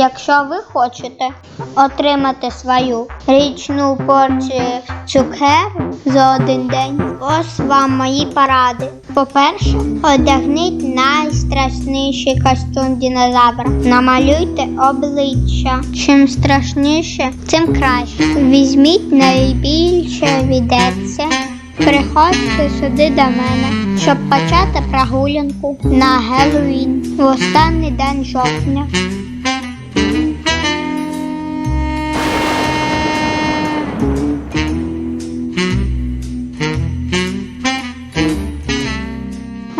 Якщо ви хочете отримати свою річну порцію цукеру за один день, ось вам мої поради. По-перше, одягніть найстрашніший костюм динозавра. Намалюйте обличчя. Чим страшніше, тим краще. Візьміть найбільше відеться. Приходьте сюди до мене, щоб почати прогулянку на Геловін в останній день жовтня.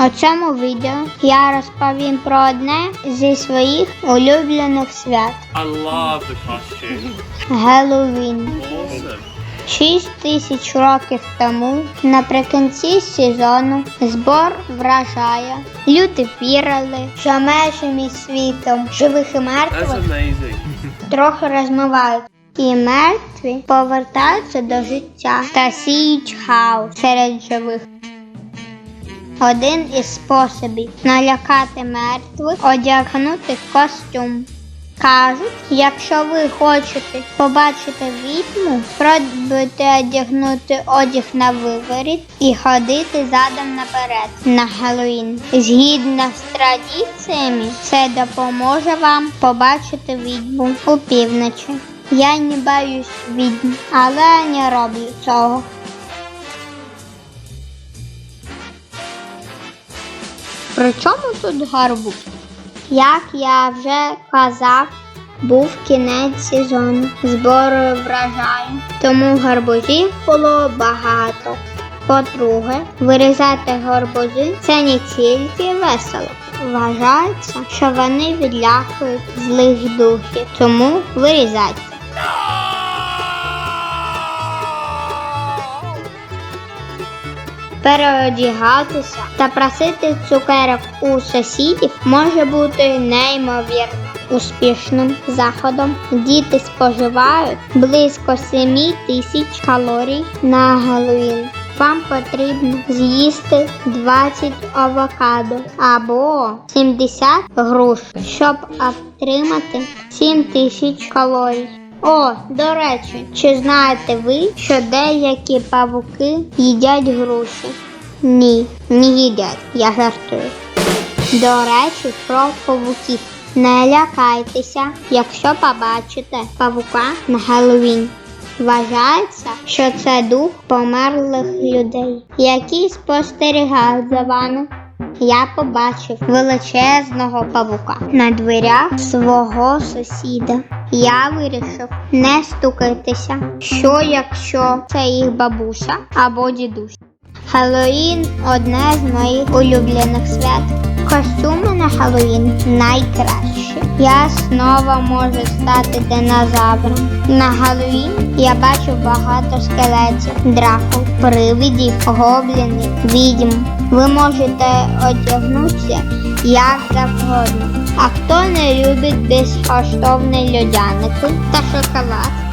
У цьому відео я розповім про одне зі своїх улюблених свят I love the costume. Геловін. Шість тисяч років тому, наприкінці сезону, збор вражає. Люди вірили, що межами світом живих і мертвих трохи розмивають. І мертві повертаються до життя та сіють хаос серед живих. Один із способів налякати мертвих одягнути костюм. Кажуть, якщо ви хочете побачити відьму, спробуйте одягнути одяг на виворіт і ходити задом наперед на Геловін. Згідно з традиціями, це допоможе вам побачити відьму у півночі. Я не боюсь відьм, але не роблю цього. При чому тут гарбуз? Як я вже казав, був кінець сезону, збору врожаю, тому гарбузів було багато. По-друге, вирізати гарбузи це не тільки весело. Вважається, що вони відлякують злих духів, тому вирізайте. Переодягатися та просити цукерок у сусідів може бути неймовірно успішним заходом. Діти споживають близько 7 тисяч калорій на Геловін. Вам потрібно з'їсти 20 авокадо або 70 груш, щоб отримати 7 тисяч калорій. О, до речі, чи знаєте ви, що деякі павуки їдять груші? Ні, не їдять, я жартую. До речі, про павуків. Не лякайтеся, якщо побачите павука на Геловін. Вважається, що це дух померлих людей, які спостерігають за вами. Я побачив величезного павука на дверях свого сусіда. Я вирішив не стукатися, що якщо це їх бабуся або дідусь. Хеллоїн одне з моїх улюблених свят. Костюми на Хеллоїн найкращі. Я знову можу стати динозавром. На Хеллоїн я бачу багато скелетів, дракул, привидів, гоблінів, відьм. Ви можете одягнутися як завгодно. А хто не любить безкоштовні льодяники та шоколад?